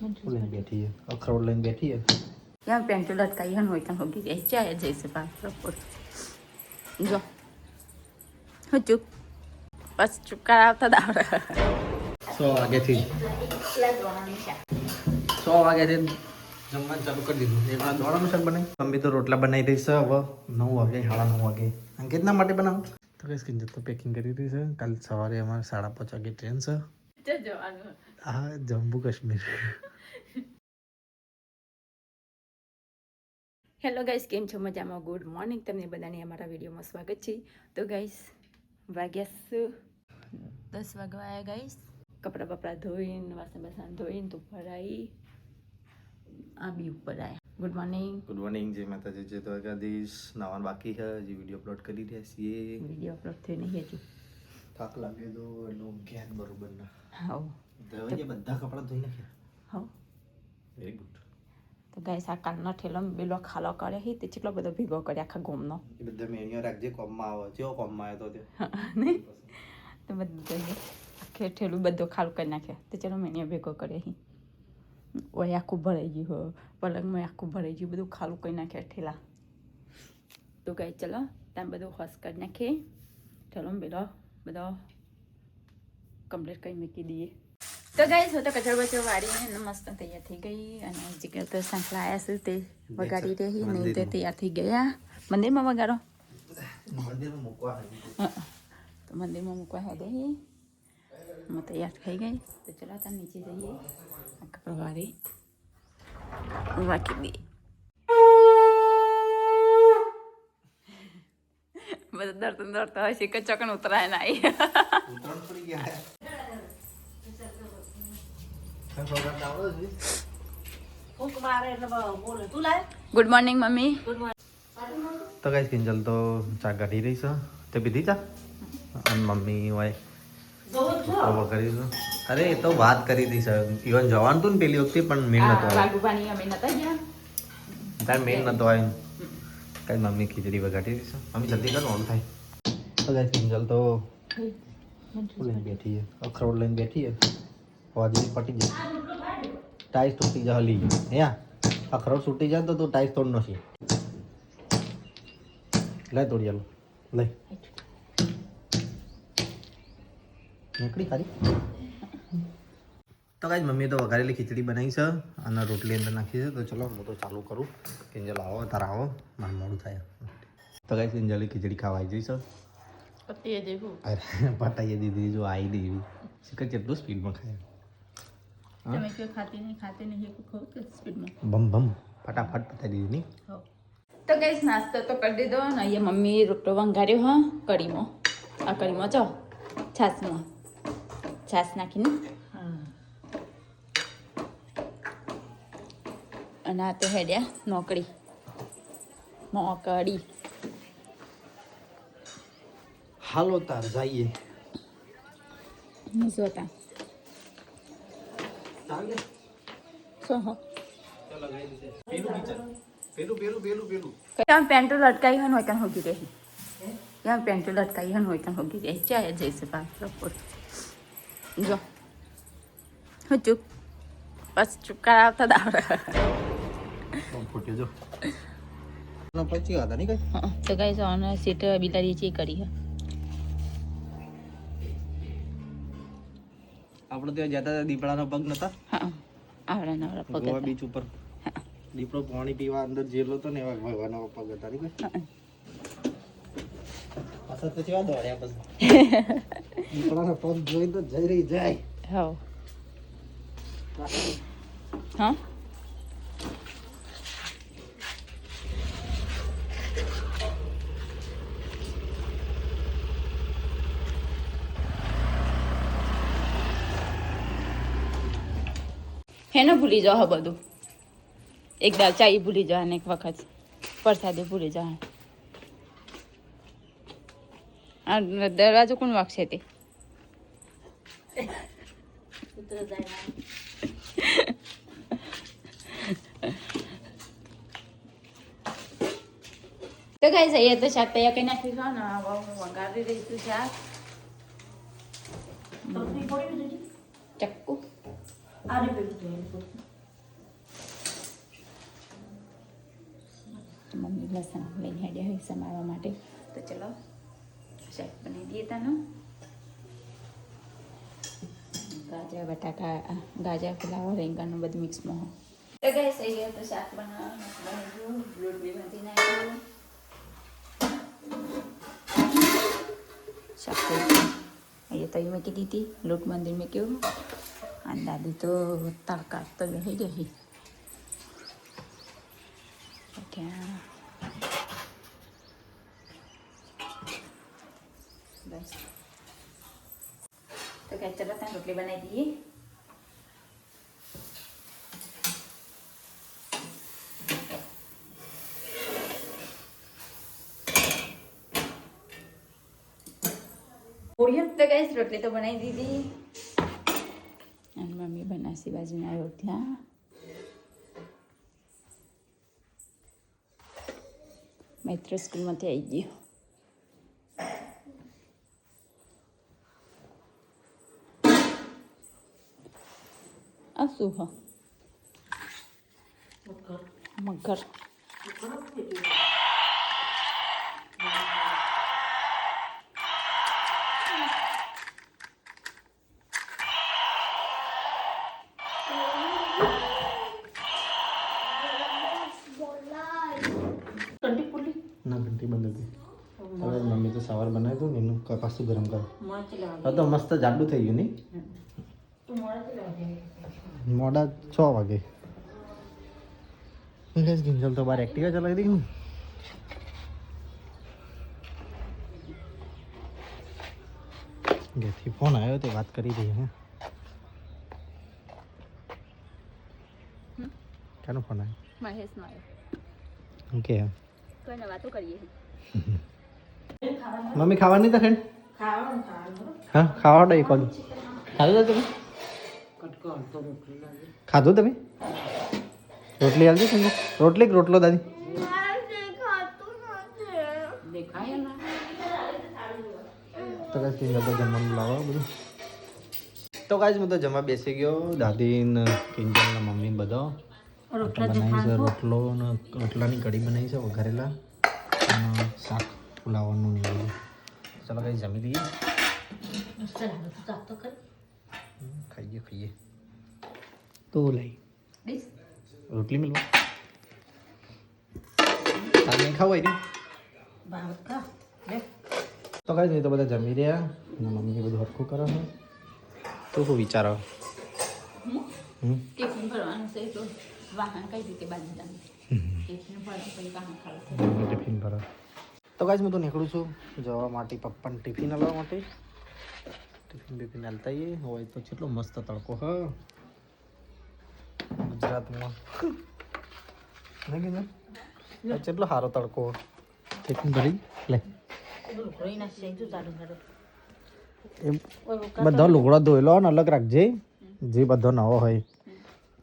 લઈને બેઠી છે અખરોટ લઈને બેઠી છે ત્યાં પેન્ટ લટકાઈ હન હોય ત્યાં હોગી જાય ચાય જઈશે જો હું ચૂપ બસ ચૂપ કરાવતા દાવડે સો વાગ્યાથી સો વાગ્યાથી જમવાનું ચાલુ કરી દીધું એમાં દોડાનું શાક બનાવી મમ્મી તો રોટલા બનાવી રહી છે હવે નવ વાગે સાડા નવ વાગે અંકિતના માટે બનાવું તો કઈ સ્કીન તો પેકિંગ કરી રહી છે કાલ સવારે અમારે સાડા પાંચ વાગે ટ્રેન છે હા જમ્મુ કાશ્મીર હેલો ગાઈસ કેમ છો? મજામાં? Good morning. તમને બધાને અમારા વિડીયોમાં સ્વાગત છે. તો ગાઈસ વાગ્યા દસ વાગવા આવ્યા ગાઈસ. કપડાં બપડા ધોઈને વાસણ બાસણ ધોઈને તો આ બી ઉપર આવ્યા ગુડ મોર્નિંગ. Good morning. જય માતાજી જય દ્વારકાધીશ. નાવાનું બાકી છે. હજી વીડિયો અપલોડ કરી રહ્યા છીએ. વીડિયો અપલોડ થઈ નહીં હજુ. થાક લાગે તો એનું જ્ઞાન બરોબર ના. હા બધા કપડાં ધોઈ નાખ્યા. હા વેરી ગુડ તો ગાઈસ આ કાલનો ઠેલો બેલો ખાલો કરે હી તે કેટલો બધો ભેગો કરે આખા ગોમનો. એ બધા મેણીઓ રાખજે કોમમાં આવે. કેવો કોમમાં આવ્યો તો તે. નહીં? તો બધું આખે ઠેલું બધું ખાલું કરી નાખે તો ચલો મેં ભેગો કરે હી. ઓય આખું ભરાઈ ગયું હો. પલંગમાં આખું ભરાઈ ગયું બધું ખાલું કરી નાખે ઠેલા. તો ગાઈ ચલો ત્યાં બધું હોશ કરી નાખીએ. ઠેલો બેલો બધો કમ્પ્લીટ કરી મૂકી દઈએ. તો ગાઈ તો કચરો બચરો વાળીને મસ્ત તૈયાર થઈ ગઈ અને જીગર તો સાંકલા આવ્યા છે તે વગાડી રહી નહીં તે તૈયાર થઈ ગયા. મંદિરમાં વગાડો. મંદિરમાં મૂકવા હા. તો મંદિરમાં મૂકવા હે દે. હું તૈયાર થઈ ગઈ. તો ચલો ત્યાં નીચે જઈએ. આ કપડાં વાળી વાંકી દઈએ બધા દર્દ દર્દ હોય છે કે ચકણ ઉતરાય ના આવી ઉતરણ પડી ગયા પ્રોગ્રામ આવડો છે ગુડ મોર્નિંગ મમ્મી તો કઈ કિંજલ તો ચા કાઢી રહી છે. તે પીધી ચા? અને મમ્મી હોય ખબર કરી છે. અરે એ તો વાત કરી હતી સર ઇવન જવાનું હતું ને પેલી વખતે પણ મેળ નતો તાર મેળ નતો આવ્યો. કઈ મમ્મી ખીચડી વગાડી છે મમ્મી જલ્દી કર ઓન થાય. તો કઈ કિંજલ તો લઈને બેઠી છે. અખરોડ લઈને બેઠી છે. વાજરી પટી જશે ટાઈસ તૂટી જાય હલી. હે અખરોટ તૂટી જાય તો તું ટાઈસ તોડ નથી લે તોડી ચાલો લઈ નીકળી ખાલી. તો કાંઈ મમ્મીએ તો વઘારેલી ખીચડી બનાવી છે અને રોટલી અંદર નાખી છે. તો ચલો હું તો ચાલુ કરું. કિંજલ આવો તાર આવો. મારે મોડું થાય. તો કાંઈ કિંજલી ખીચડી ખાવા આવી જઈશ પટાઈએ દીધી જો આવી દીધી. કે કેટલું સ્પીડમાં ખાય. તમે કોઈ ખાતી નહીં ખાતી નહીં એક ખો કે સ્પીડમાં. બમ બમ. ફટાફટ પતાવી દીધી નહીં? તો ગઈશ નાસ્તો તો કરી દીધો ને અહીંયા મમ્મી રોટલો વંગાર્યો હા કઢીમાં. આ કઢીમાં ચો છાસમાં છાસ નાખીને. અને આ તો હેડ્યા નોકરી. નોકરી. હાલો તાર જઈએ. જોતા શું હો પેલું પેલું પેલું પેલું ત્યાં પેન્ટ લટકાઈ હોય ત્યાં હોગી રહી ત્યાં પેન્ટ લટકાઈ હોય ત્યાં હોગી રહી ચાય જઈશે પાછળ પર જો હું ચૂપ બસ ચૂપ કરાવતા દાવડે ફૂટ્યો જો પછી હતા નહીં કઈ હં, તો કઈ સોને સીટ બિલાડી ચી કરી હે આપણે ત્યાં જતા હતા દીપડાનો પગ નતા? આવડા પગ ગોવા બીચ ઉપર. દીપડો પાણી પીવા અંદર જેલો તો ને એવા ભગવાનનો પગ હતા કઈ પાછા તો કેવા દોડ્યા પછી? દીપડાનો પગ જોઈ તો જઈ રહી જાય. હા હા? હેને ભૂલી જાઓ બધું? એક દાળ ચાઈ ભૂલી જવાને એક વખત. પ્રસાદી ભૂલી જવા આ દરવાજો કોણ વાગશે તે? તો કઈ એ તો શાક તૈયાર કરી નાખીશું ને મંગાવી હું વઘારી દઈશું શાક ચક્કુ. Ara મમ્મી લસણ લઈને હેડ્યા હોય સમારવા માટે. તો ચલો શાક બનાવી દઈએ તાનું. ગાજર બટાકા ગાજર ફુલાવો રીંગણનું બધું મિક્સમાં હોય તો ગાય થઈ ગયો તો શાક બનાવવાનું. લોટ બી બાંધી નાખ્યું શાક અહીંયા તવી મૂકી દીધી લોટ બાંધી મૂક્યું. અને તો તડકા તો બેસી ગઈ તો કે ચલો ત્યાં રોટલી બનાવી દઈએ તો ગઈ રોટલી તો બનાવી દીધી મમ્મી બનાસી બાજુના રોટલા મૈત્ર સ્કૂલમાંથી આવી ગયો. આ શું મગર મગર કંટી પુલી ના ઘંટી બંધ હતી હવે મમ્મી તો સવાર બનાવી દઉં ને એનું પાછું ગરમ કરો. તો મસ્ત જાડું થઈ ગયું નહીં? મોડા છ વાગે. ગિંજલ તો બાર એક્ટિવા ચલાવી દીધી ઘેરથી ફોન આવ્યો તે વાત કરી દઈએ હે. કેનો ફોન આવ્યો? મહેશનો આવ્યો. ઓકે કોઈને વાતો કરીએ? મમ્મી ખાવાની તો ખેડ હા ખાવા એક વાગે. ખાધું તો તમે? ખાધું તમે? રોટલી આવજો તમને રોટલી રોટલો દાદી? તો કાંઈ કિંજલ તો જમવાનું લાવો બધું. તો કાંઈ હું તો જમવા બેસી ગયો. દાદી ને કિંજલ ને મમ્મી બધો. રોટલો ને રોટલાની કઢી બનાવી છે વઘારેલા. શાક ફુલાવાનું નહીં બધું ચાલો કાંઈ જમી લઈએ ખાઈએ ખાઈએ તો લઈ રોટલી મિલવા તારે નહીં ખાવું હોય તો કાંઈ નહીં તો બધા જમી રહ્યા અને મમ્મી બધું હરખું કરે છે તો શું વિચારો ટિફિન ભરવાનું છે તો વાહન કઈ રીતે બાંધી દઉં ટિફિન ભરવાનું પછી વાહન ખાવું ટિફિન ભરો તો કાંઈ હું તો નીકળું છું જવા માટે પપ્પાને ટિફિન હલવા માટે. ટિફિન બિફિન હાલતા આવીએ હોય તો કેટલો મસ્ત તડકો હ? ગુજરાતમાં. નહીં કીધું? કેટલો સારો તડકો. ટિફિન ભરી? લે. બધા લુગડા ધોયેલો ને અલગ રાખજે. જે બધો નવો હોય.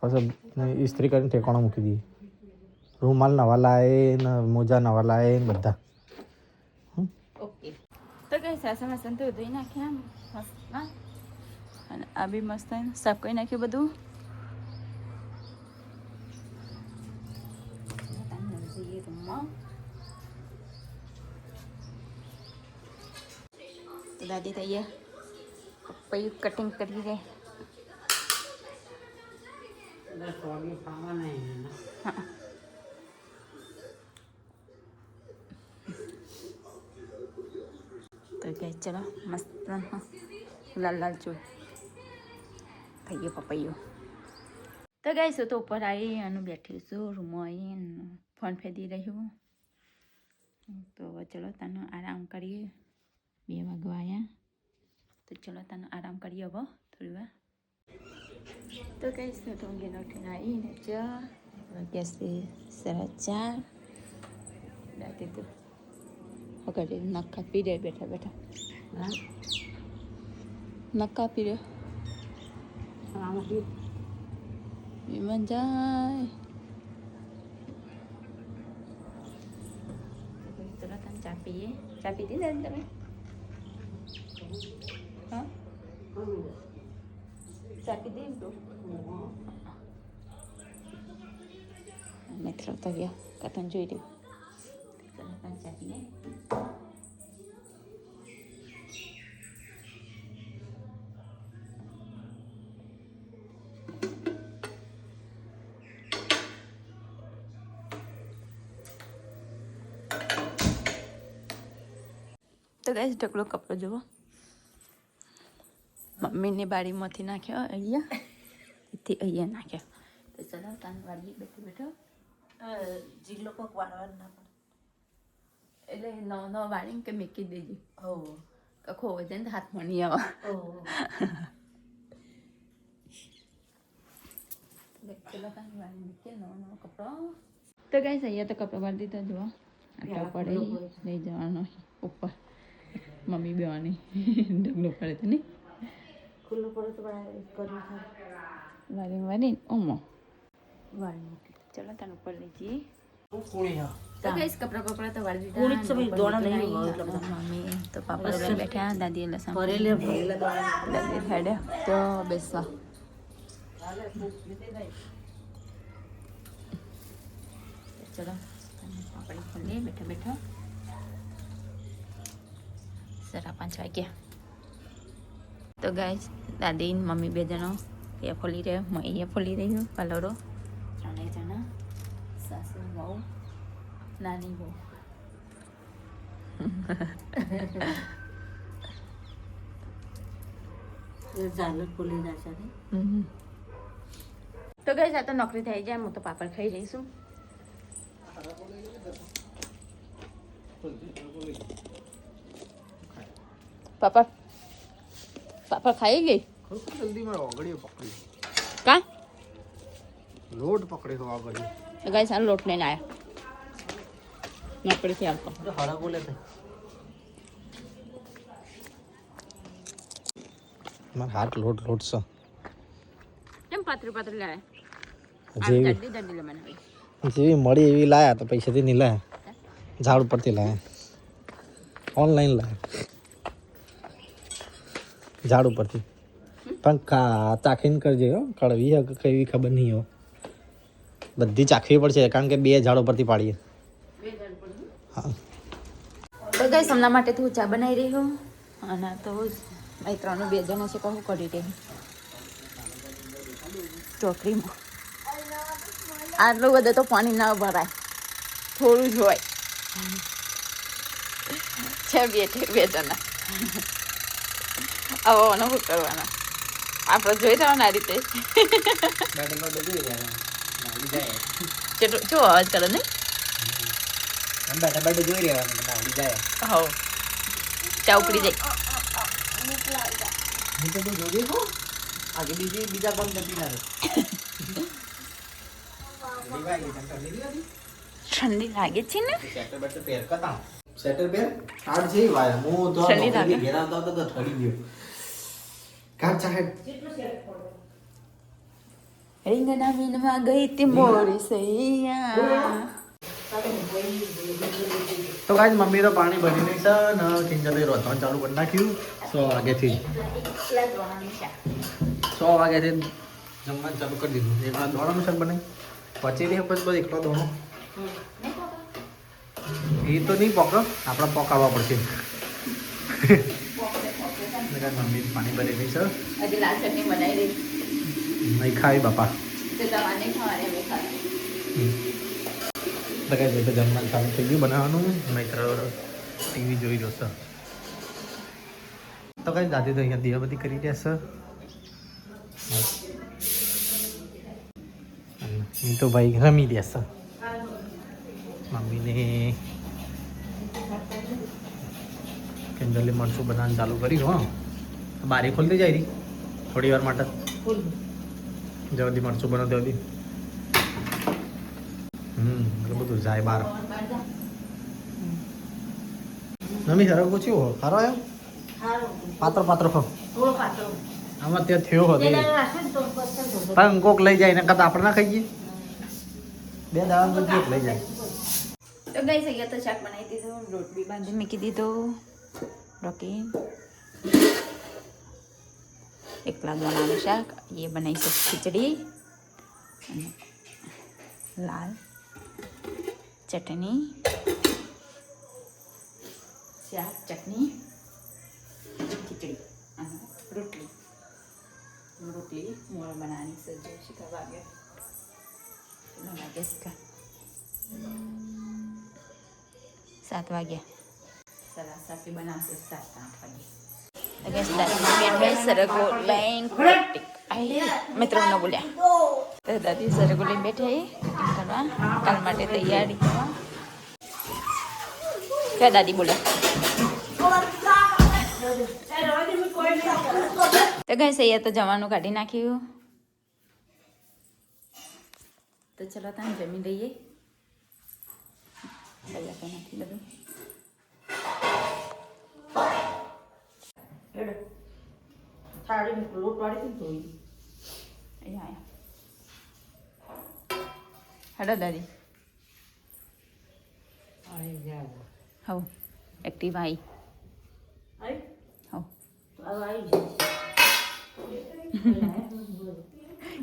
પછી ઇસ્ત્રી કરીને ઠેકાણો મૂકી દઈએ. રૂમાલ નવા લાવે ને મોજા નવા લાવે ને બધા. સાસા વાસણ તો ધોઈ નાખ્યા મસ્ત હા અને આ બી મસ્ત સાફ કરી નાખ્યું બધું જઈએ રૂમમાં તો દાદી તૈયાર પપ્પાઈ કટિંગ કરી દે હા તો કે ચલો, મસ્ત લાલ લાલ ચોળ થઈ ગયો પપૈયો. તો ગઈ તો ઉપર આવી અને બેઠી છું રૂમમાં આવીને ફોન ફેદી રહ્યું તો ચલો, તને આરામ કરીએ. બે વાગવા આવ્યા તો ચલો, તને આરામ કરીએ હવે, થોડી વાર. તો કહીશ તો ઊંઘીને ઉઠીને આવીને ચ. વાગ્યા સાડા ચાર. રાતે તો વગર નખ દે બેઠા બેઠા. નખ કાપી દે વિમાન જાય તરત આમ ચા પીએ ચા પીધી ને તમે હા ચા પીધી એમ તો મિત્રો તો ગયા કથન જોઈ રહ્યું ચાટીને તો ગાઈસ ઢગલો કપડો જુઓ મમ્મીની બારીમાંથી નાખ્યો અહીંયા. એથી અહીંયા નાખ્યો. તો ચલો તાન વાળી બેઠો બેઠો. જીલો કોક વાળવાનું ના પડે. એટલે નવ નવ વાળીને કે મેકી દેજે. હો કખો હોય જાય ને તો હાથમાં નહીં આવે. તો ગાઈસ અહીંયા તો કપડો વાળી દીધો જુઓ. આટલો પડે. લઈ જવાનો. ઉપર. મમ્મી બેવાની ઢગલો પડે તો નહીં ખુલ્લું પડે તો વારી વારી ઓમો. વાળી ચલો તને ઉપર લઈ જઈએ. તો ગાઈસ કપડા બપડા તો વાળી દીધા. દોણા નહીં. મમ્મી તો પાપા લઈને બેઠા દાદી એટલે સામે ભરેલે દાદી હેડે તો બેસવા. ચલો. આપણે ખોલીએ બેઠા બેઠા. સરા પાંચ વાગ્યા તો ગાય દાદી મમ્મી બે જણો એ ફોલી રહ્યો હું અહીંયા ફોલી રહ્યું કલરો ત્રણેય જણા સાસુ બહુ નાની બહુ તો ગઈ આ તો નોકરી થઈ જાય હું તો પાપડ ખાઈ રહીશું પાપડ. પાપડ ખાઈ ગઈ? જલ્દી મારે ઓગળી પકડી. કા? લોટ પકડી હો આગળ ગાઈસ આ લોટ લઈને આવ્યા નોકરીથી આવતો હરા બોલે તે માર હાથ લોટ લોટ છે કેમ પાતળી પાતળી લાવે જેવી દંડી દંડી લે મને જેવી મળી એવી લાયા તો પૈસાથી નહીં લાયા. ઝાડ પરથી લાયા. ઓનલાઈન લાયા. ઝાડ ઉપરથી. પણ ચાખીને કરજે હો કડવી હે કેવી ખબર નહીં હો. બધી ચાખવી પડશે કારણ કે બે ઝાડ ઉપરથી પાડીએ. હા. તો ગઈ હમણાં માટે તું ચા બનાવી રહી હું અને તો ભાઈ ત્રણ બે જણા છે કહું કરી રહી. ચોકડીમાં. આટલું બધું તો પાણી ના ભરાય. થોડું જ હોય. છે બે બે જણા. હવે આનો કરવાનો કરવાના આપણે જોઈ રહેવાના આ રીતે. જો અવાજ કરો નહીં? બેઠા બેઠા જોઈ રહેવાનું આવડી જાય. હો ચા ઉકળી જાય. આગે બીજી બીજા કોણ નથી ઠંડી લાગે છે ને? સેટર બેટર પહેર કતા સેટર પહેર? કાર્ડ છે વાય. હું તો ઠંડી લાગે. નોકરી ઘેર આવતા આવતા તો ઠરી ગયો. કાર્ડ ચાહે રીંગણા મીનમાં ગઈ તી મોરી સૈયા. તો કાંઈ મમ્મી તો પાણી ભરી નહીં છે ને કિંજલે રોધવાનું ચાલુ કરી નાખ્યું. સો વાગ્યાથી સો વાગ્યાથી જમવાનું ચાલુ કરી દીધું. એકલા દોડાનું શાક બનાવી પછી રહે પછી એકલો દોડો. એ તો નહીં પોકો આપણે પોકાવવા પડશે. કાંઈ મમ્મી પાણી ભરી રહી છે આજે લાલ ચટણી બનાવી રહી નહીં ખાવી બાપા. તો તમારે ખાવાની ખાવાની. તો કાંઈ તો જમવાનું ચાલુ થઈ ગયું બનાવવાનું મિત્ર ટીવી જોઈ રહ્યો છે. તો કઈ દાદી તો અહીંયા દીવાબત્તી કરી રહ્યા એ તો ભાઈ રમી રહ્યા છે. મમ્મીને કેન્ડલે મરચું બનાવવાનું ચાલુ કર્યું હો. બારી ખોલતી જાય રહી થોડી વાર માટે. જલ્દી મરચું બનો જલ્દી હમ એટલે બધું જાય બહાર નમી સરળ પૂછ્યું હો? ખરો આવ્યો પાત્ર પાત્ર ખો આમાં ત્યાં થયો હતો. પણ કોક લઈ જાય ને કદાચ આપણે ના ખાઈએ બે દાડા બધી કોક લઈ જાય. તો ગઈ અહીંયા તો શાક બનાવી દીધું. રોટલી બાંધી મૂકી દીધો. રોકી એકલા બનાવવાનું શાક એ બનાવી છે ખીચડી અને લાલ ચટણી શાક ચટણી ખીચડી અને રોટલી રોટલી મોળ બનાવવાની છે જે શીખા વાગે વાગે શીખા સાત વાગ્યા સાડા સાતે બનાવશે સાત આઠ વાગે સરગો લાઈન મિત્રો બોલ્યા તો દાદી સરગો લઈને બેઠી કરવા કાલ માટે તૈયારી કરવા ક્યાં દાદી બોલે તો ગઈ સૈયા તો જવાનું કાઢી નાખ્યું તો ચલો તમે જમી લઈએ તો નથી થાળી મૂકું લોટ વાળી હતી ને અહીંયા આયા હેડો દાદી હવ એક્ટિવ આવી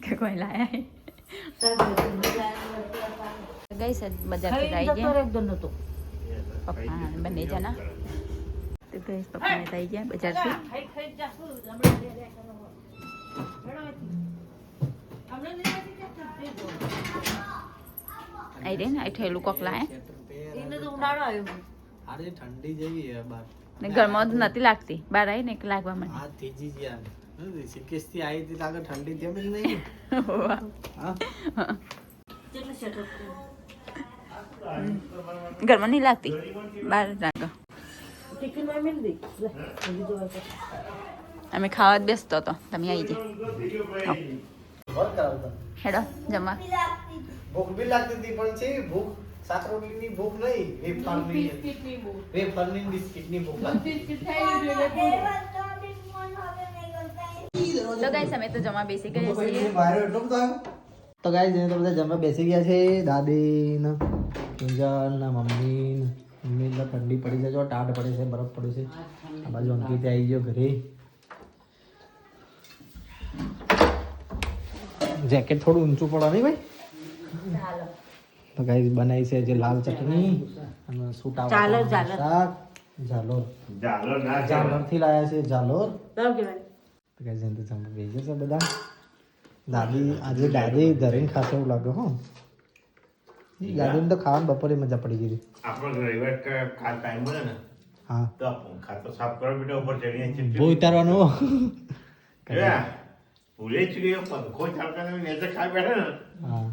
કે કોઈ લાયા ગઈ છે બજારથી આવી ગયા પપ્પા બંને જણા તો ગઈ પપ્પાને થઈ ગયા બજારથી આઈ રે ને થયેલું કોક લાયા ઠંડી જેવી હે બાર ને ઘરમાં નથી લાગતી બહાર આવી ને લાગવા મને આ તેજી જ યાર ઋષિકેશથી આવી હતી લાગે ઠંડી તેમ જ નહીં હા ઘરમાં નહીં લાગતી બહાર લાગે અમે ખાવા જ બેસતો હતો. તમે આવી. જાય હેડો જમવા. ભૂખ બી લાગતી હતી પણ છે ભૂખ શાક રોટલીની ભૂખ નહીં વેફરની વેફરની બિસ્કિટની ભૂખ. તો ગાઈસ અમે તો જમવા બેસી ગયા છીએ. તો ગાઈસ તો બધા જમવા બેસી ગયા છે. દાદી ને મમ્મી ને મમ્મી એટલે ઠંડી પડી છે જો ટાઢ પડે છે બરફ પડે છે. આ બાજુ અંકિત આવી ગયો ઘરે. જેકેટ થોડું ઊંચું પડે નહીં ભાઈ? તો ગાઈસ બનાવી છે જે લાલ ચટણી અને સૂટા વાટાણાનું શાક ઝાલોર. ચાલો ના ઝાલોરથી લાયા છે ઝાલોર. તો ગાઈસ એમ તો જમવા બેસી છે બધા. દાદી આજે દાદી ધરીને ખાશે એવું લાગે હો. દાદીને તો ખાવાનું બપોરે મજા પડી ગઈ. આપણો રવિવાર કા ખાસ ટાઈમ મળે ને હા. તો ખાતો સાફ કરો બેટા ઉપર ચીપચીપ. બહુ ઉતારવાનો ભૂલે જ ગયો પંખો ચાલતા ને નેચે ખાઈ બેઠા ને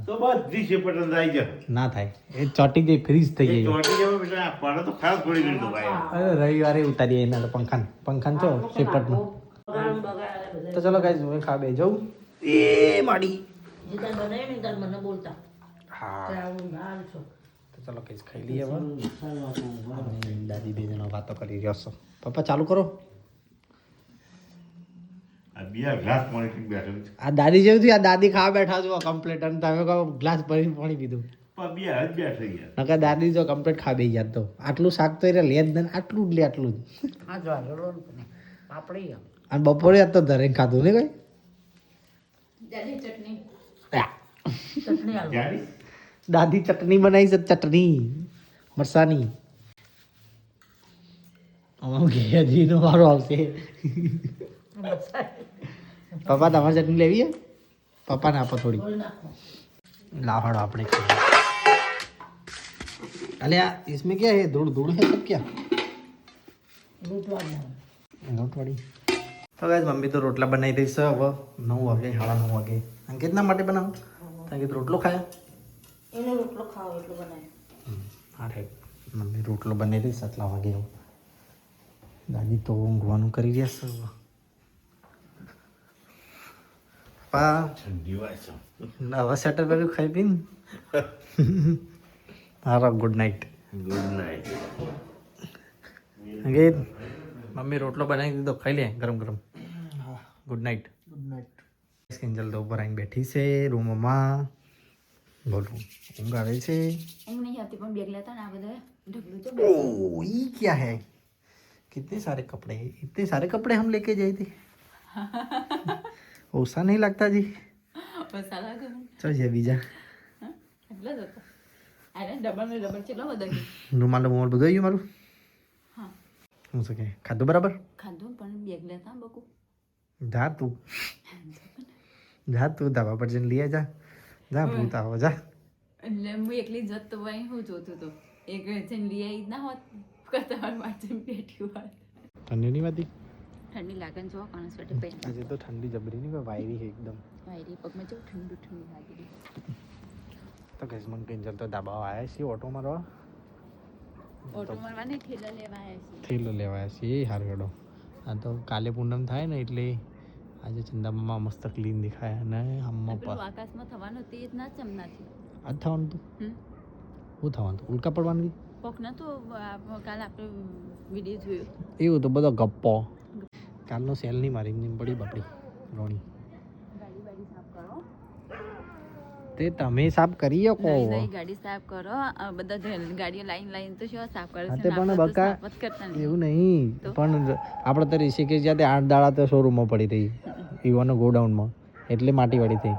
તો બધી શેપટ જાય ના થાય. એ ચોટી ગઈ ફ્રીજ થઈ ગઈ. ચોટી જવા બેટા પડે તો ખરાબ પડી ગયું તો ભાઈ. અરે રવિવારે ઉતારીએ એના તો પંખાન. પંખાન છો બગાડ તો ચલો ગાઈઝ હું ખા બે જઉં. એ માડી. જીતા બનાવી ને તાર મને બોલતા. હા. આવું ના છો. તો ચલો કઈ ખાઈ લઈએ હવે. દાદી બે જણા વાતો કરી રહ્યો છો. પપ્પા ચાલુ કરો. આ બે ગ્લાસ પાણી પી બેઠો છે. આ દાદી જેવું થયું આ દાદી ખાવા બેઠા છો કમ્પ્લીટ અને તમે કહો ગ્લાસ ભરીને પાણી પીધું. પણ બે હાથ બેઠા ગયા નકર દાદી જો કમ્પ્લીટ ખા બે જાત તો. આટલું શાક તો એટલે લે જ આટલું જ લે આટલું જ. હા જો હાલો પાપડી અને બપોરે તો ધરે ખાધું ને કઈ? ચટણી. ચટણી દાદી ચટણી બનાવી છે ચટણી મરસાની આમાં ઘેજીનો વારો આવશે પપ્પા તમારે ચટણી લેવી છે પપ્પાને આપો થોડી બોલ નાખો लाहौड़ आपने खाया अरे यार इसमें क्या है धूल धूल है सब क्या લૂંટવાનું રોટવાડી તો ગાઈસ મમ્મી તો રોટલા બનાવી રહી છે હવે નવ વાગે સાડા નવ વાગે અંકિતના માટે બનાવો અંકિત રોટલો ખાયા એનો રોટલો ખાવ એટલો બનાવે હા મમ્મી રોટલો છે આટલા વાગે દાદી તો ઊંઘવાનું કરી રહ્યા છે પા. નવા ઠંડી વાય છે. હવે સેટર પર ખાઈ પીન? મારા good night good night Ankit mummy રોટલો બનાવી દીધો ખાઈ લે ગરમ ગરમ. ગુડ નાઇટ ગુડ નાઇટ સ્કિન તો ઉપર આવીને બેઠી છે રૂમમાં. બોલું ઊંઘ આવે છે ઊંઘ નહીં આવતી પણ બેગ લેતા ને આ બધા ઢગલું તો ओ ये क्या है कितने सारे कपड़े हैं इतने सारे कपड़े हम लेके गए थे ओसा नहीं लगता जी પૈસા લાગે મને. चल ये बीजा હા? એટલો જ હતો અરે ડબલ ને ડબલ કેટલો બધો છે? રૂમાલ રૂમાલ બધું આવ્યું મારું હા હું શું કે ખાધું બરાબર ખાધું પણ બેગ લેતા બકુ જા તું જા તું ધાબા પર જઈને લઈ જા જા ભૂત આવો જા. એટલે હું એકલી જત તો ભાઈ હું જોતો તો. એક જણ લઈ આવી ના હોત કરતા વાંચન બેઠી હોત. ઠંડી નહીં વાતી ઠંડી લાગે ને જો કોણ સ્વેટર પહેરી આજે તો ઠંડી જબરી નહીં વાયરી છે એકદમ. વાયરી પગમાં જો ઠંડુ ઠંડુ લાગી તો ગેસ મન કઈ તો ધાબા આવ્યા છે ઓટો મારવા. ઓટો મારવાને ઠેલા લેવા આવ્યા છે થેલો લેવાયા છીએ એ હાર ગડો આ તો કાલે પૂનમ થાય ને એટલે આજે ચંદામાં મસ્ત ક્લીન દેખાય અને હમમાં પર. આકાશમાં થવાનું તે જ ના ચમનાથી આ થવાનું તું હું થવાનું ઉલ્કા પડવાનું પગ ના તો કાલ આપણે વીડિયો જોયો. એવું તો બધો ગપ્પો. કાલનો સેલ નહીં મારી એમની બડી બપડી રોણી. સાફ કરો. તે તમે સાફ કરી શકો. ગાડી સાફ કરો. બધા ગાડીઓ લાઈન લાઈન તો શું સાફ કરે છે? પણ બકા એવું નહીં. પણ આપણે તો ઋષિકેશ જ્યાં આઠ દાડા તો શોરૂમમાં પડી રહી. ઈવાનો ગોડાઉનમાં. એટલે માટીવાળી થઈ.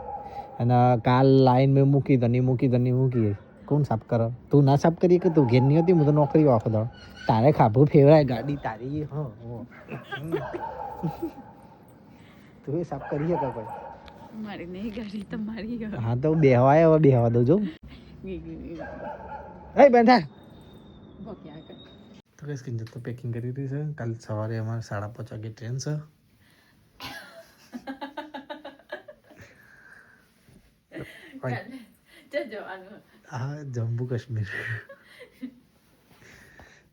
અને કાલ લાઈન મેં મૂકી નહીં મૂકી નહીં મૂકી કોણ સાફ કરે? તું ના સાફ કરી કે તું ઘેર નહીં હતી? હું તો નોકરી આખો દો તારે ખાભું ફેવરાય ગાડી તારી હ. તું એ સાફ કરી શકે કોઈ? મારી નહીં ગાડી તમારી હા તો બેહવાય હવે બેહવા દઉં જો. એ બેઠા. તો કઈ સ્કીન તો પેકિંગ કરી રહી છે? કાલ સવારે અમારે સાડા પાંચ વાગે ટ્રેન છે. ચાલ જમ્મુ કાશ્મીર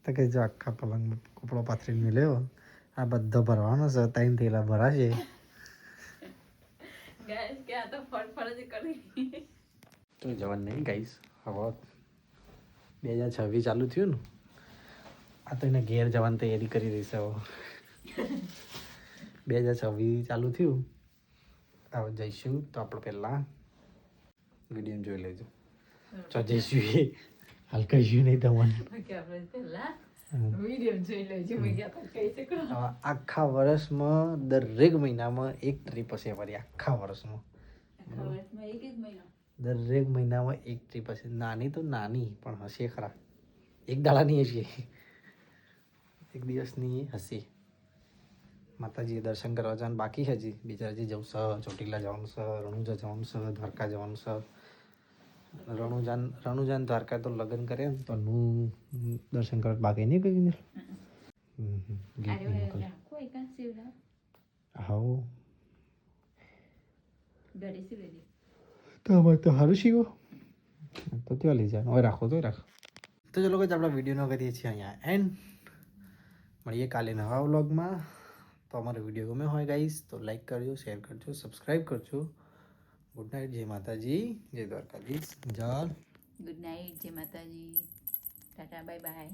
તો કઈ જો આખા પલંગ કપડો પાથરીને લેવો આ બધો ભરવાનો છે ત્રણ થેલા ભરાશે ગાઈસ કે આ તો ફળ ફળ જ કરી તો જવાનું નહીં ગાઈશ હવે બે હજાર છવ્વીસ ચાલુ થયું ને આ તો એને ઘેર જવાની તૈયારી કરી રહી છે હવે બે હજાર છવ્વીસ ચાલુ થયું હવે જઈશું તો આપણે પહેલાં વીડિયો જોઈ લેજો. જઈશું શું હાલ કહીશું નહીં તમને આખા વર્ષમાં દરેક મહિનામાં એક ટ્રીપ હશે મારી આખા વર્ષમાં. દરેક મહિનામાં એક ટ્રીપ હશે. નાની તો નાની પણ હશે ખરા. એક દાડાની હશે. એક દિવસની હશે. માતાજીએ દર્શન કરવા જવાનું બાકી હજી. બીજા હજી જવું છે ચોટીલા જવાનું છે રણુજા જવાનું છે દ્વારકા જવાનું છે. રણુજાન રણુજાન દ્વારકા તો લગ્ન કરે ને તો નું દર્શન કરવા બાકી નહીં શિવરા હાઉ? શિવરી તમારે તો સારું શીખો તો ત્યાં લઈ જાય હવે રાખો તો રાખો. તો ચલો કે આપણા વિડીયોનો કરીએ છીએ અહીંયા એન્ડ મળીએ કાલે નવા વ્લોગમાં તો અમારો વીડિયો ગમે હોય ગાઈસ તો લાઈક કરજો શેર કરજો સબસ્ક્રાઈબ કરજો. ગુડ નાઇટ જય માતાજી જય દ્વારકાધીશ જલ ગુડ નાઇટ જય માતાજી ટાટા બાય બાય